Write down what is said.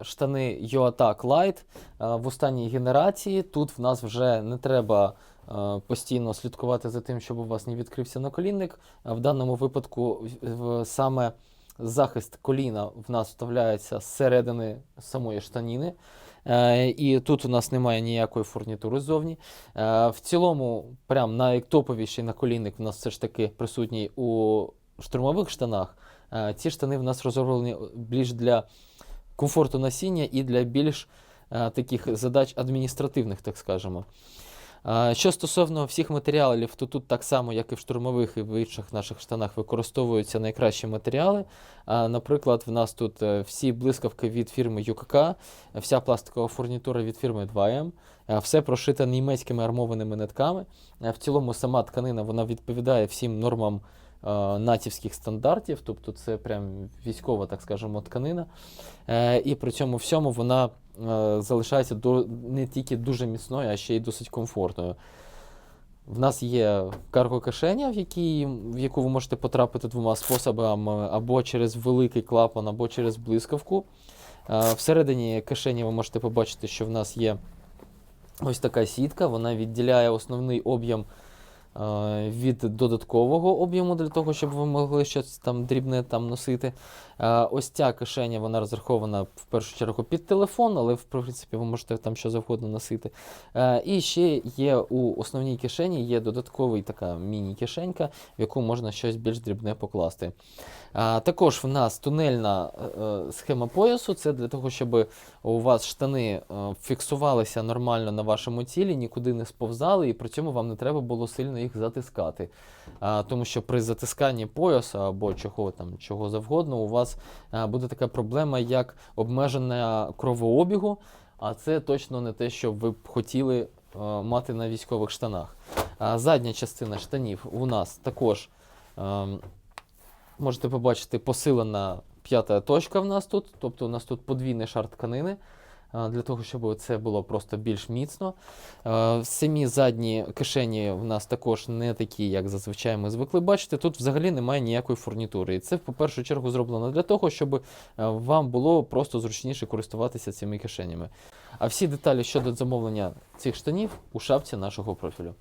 штани Yoatak Light е, в останній генерації. Тут в нас вже не треба е, постійно слідкувати за тим, щоб у вас не відкрився наколінник. А В даному випадку саме захист коліна в нас вставляється зсередини самої штаніни. Е, І тут у нас немає ніякої фурнітури ззовні. Е, В цілому, прям найтоповіший наколінник в нас все ж таки присутній у штурмових штанах. Е, Ці штани в нас розроблені більш для комфорту носіння і для більш е, таких задач адміністративних, так скажемо. Е, Що стосовно всіх матеріалів, то тут так само, як і в штурмових і в інших наших штанах, використовуються найкращі матеріали. Е, Наприклад, в нас тут всі блискавки від фірми UKK, вся пластикова фурнітура від фірми 2M, е, все прошите німецькими армованими нитками. В цілому сама тканина вона відповідає всім нормам натівських стандартів, тобто це прям військова, так скажемо, тканина. Е, І при цьому всьому вона е, залишається не тільки дуже міцною, а ще й досить комфортною. В нас є карго-кишеня, в, якій, в яку ви можете потрапити двома способами: або через великий клапан, або через блискавку. Е, Всередині кишені ви можете побачити, що в нас є ось така сітка, вона відділяє основний об'єм е, від додаткового об'єму для того, щоб ви могли щось там дрібне там носити. Е, Ось ця кишеня вона розрахована в першу чергу під телефон, але в принципі ви можете там що завгодно носити. Е, І ще є у основній кишені є додатковий така міні-кишенька, в яку можна щось більш дрібне покласти. Також в нас тунельна е, е, схема поясу. Це для того, щоб у вас штани е, фіксувалися нормально на вашому тілі, нікуди не сповзали, і при цьому вам не треба було сильно їх затискати. А, тому що при затисканні пояса або чого там чого завгодно, у вас буде така проблема, як обмеження кровообігу. А це точно не те, що ви б хотіли е, мати на військових штанах. А задня частина штанів у нас також ем, можете побачити посилена п'ята точка в нас тут. Тобто у нас тут подвійний шар тканини. Для того, щоб це було просто більш міцно. Самі задні кишені в нас також не такі, як зазвичай ми звикли бачити. Тут взагалі немає ніякої фурнітури. І це, по першу чергу, зроблено для того, щоб вам було просто зручніше користуватися цими кишенями. А всі деталі щодо замовлення цих штанів у шапці нашого профілю.